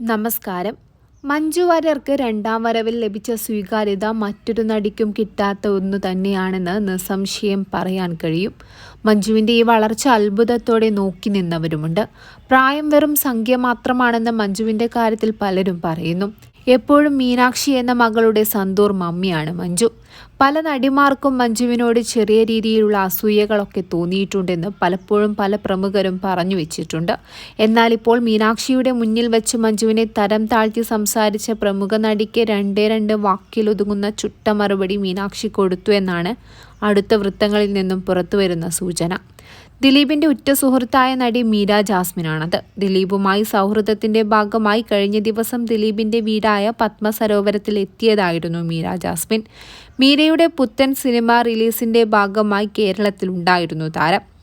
നമസ്കാരം. മഞ്ജു വാര്യർക്ക് രണ്ടാം വരവിൽ ലഭിച്ച സ്വീകാര്യത മറ്റൊരു നടിക്കും കിട്ടാത്ത ഒന്നു തന്നെയാണെന്ന് നിസ്സംശയം പറയാൻ കഴിയും. മഞ്ജുവിന്റെ ഈ വളർച്ച അത്ഭുതത്തോടെ നോക്കി നിന്നവരുമുണ്ട്. പ്രായം വെറും സംഖ്യ മാത്രമാണെന്ന് മഞ്ജുവിന്റെ കാര്യത്തിൽ പലരും പറയുന്നു. എപ്പോഴും മീനാക്ഷി എന്ന മകളുടെ സന്തൂർ മമ്മിയാണ് മഞ്ജു. പല നടിമാർക്കും മഞ്ജുവിനോട് ചെറിയ രീതിയിലുള്ള അസൂയകളൊക്കെ തോന്നിയിട്ടുണ്ടെന്ന് പലപ്പോഴും പല പ്രമുഖരും പറഞ്ഞു വെച്ചിട്ടുണ്ട്. എന്നാൽ ഇപ്പോൾ മീനാക്ഷിയുടെ മുന്നിൽ വെച്ച് മഞ്ജുവിനെ തരം താഴ്ത്തി സംസാരിച്ച പ്രമുഖ നടിക്ക് രണ്ടേ രണ്ട് വാക്കിലൊതുങ്ങുന്ന ചുട്ട മറുപടി മീനാക്ഷി കൊടുത്തു എന്നാണ് അടുത്ത വൃത്തങ്ങളിൽ നിന്നും പുറത്തുവരുന്ന സൂചന. ദിലീപിന്റെ ഉറ്റ സുഹൃത്തായ നടി മീര ജാസ്മിനാണത്. ദിലീപുമായി സൗഹൃദത്തിന്റെ ഭാഗമായി കഴിഞ്ഞ ദിവസം ദിലീപിന്റെ വീടായ പത്മ സരോവരത്തിൽ എത്തിയതായിരുന്നു മീര ജാസ്മിൻ. മീരയുടെ പുത്തൻ സിനിമ റിലീസിന്റെ ഭാഗമായി കേരളത്തിലുണ്ടായിരുന്നു താരം.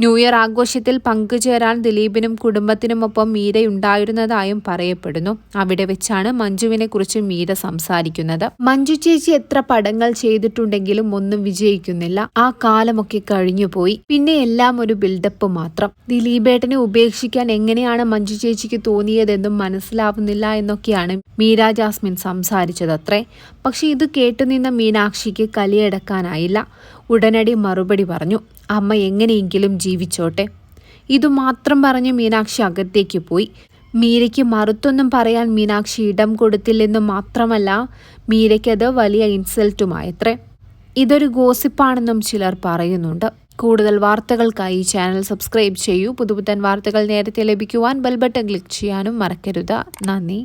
ന്യൂ ഇയർ ആഘോഷത്തിൽ പങ്കുചേരാൻ ദിലീപിനും കുടുംബത്തിനുമൊപ്പം മീരയുണ്ടായിരുന്നതായും പറയപ്പെടുന്നു. അവിടെ വെച്ചാണ് മഞ്ജുവിനെ കുറിച്ച് മീര സംസാരിക്കുന്നത്. മഞ്ജു ചേച്ചി എത്ര പടങ്ങൾ ചെയ്തിട്ടുണ്ടെങ്കിലും ഒന്നും വിജയിക്കുന്നില്ല. ആ കാലമൊക്കെ കഴിഞ്ഞുപോയി. പിന്നെ എല്ലാം ഒരു ബിൽഡപ്പ് മാത്രം. ദിലീപേട്ടനെ ഉപേക്ഷിക്കാൻ എങ്ങനെയാണ് മഞ്ജു ചേച്ചിക്ക് തോന്നിയതെന്നും മനസ്സിലാവുന്നില്ല എന്നൊക്കെയാണ് മീര ജാസ്മിൻ സംസാരിച്ചതത്രേ. പക്ഷെ ഇത് കേട്ടുനിന്ന മീനാക്ഷിക്ക് കലിയടക്കാനായില്ല. ഉടനടി മറുപടി പറഞ്ഞു അമ്മ എങ്ങനെയെങ്കിലും ജീവിച്ചോട്ടെ. ഇതുമാത്രം പറഞ്ഞ് മീനാക്ഷി അകത്തേക്ക് പോയി. മീരയ്ക്ക് മറുത്തൊന്നും പറയാൻ മീനാക്ഷി ഇടം കൊടുത്തില്ലെന്ന് മാത്രമല്ല മീരയ്ക്കത് വലിയ ഇൻസൾട്ടുമായത്രേ. ഇതൊരു ഗോസിപ്പാണെന്നും ചിലർ പറയുന്നുണ്ട്. കൂടുതൽ വാർത്തകൾക്കായി ചാനൽ സബ്സ്ക്രൈബ് ചെയ്യൂ. പുതുപുത്തൻ വാർത്തകൾ നേരത്തെ ലഭിക്കുവാൻ ബെൽബട്ടൺ ക്ലിക്ക് ചെയ്യാനും മറക്കരുത്. നന്ദി.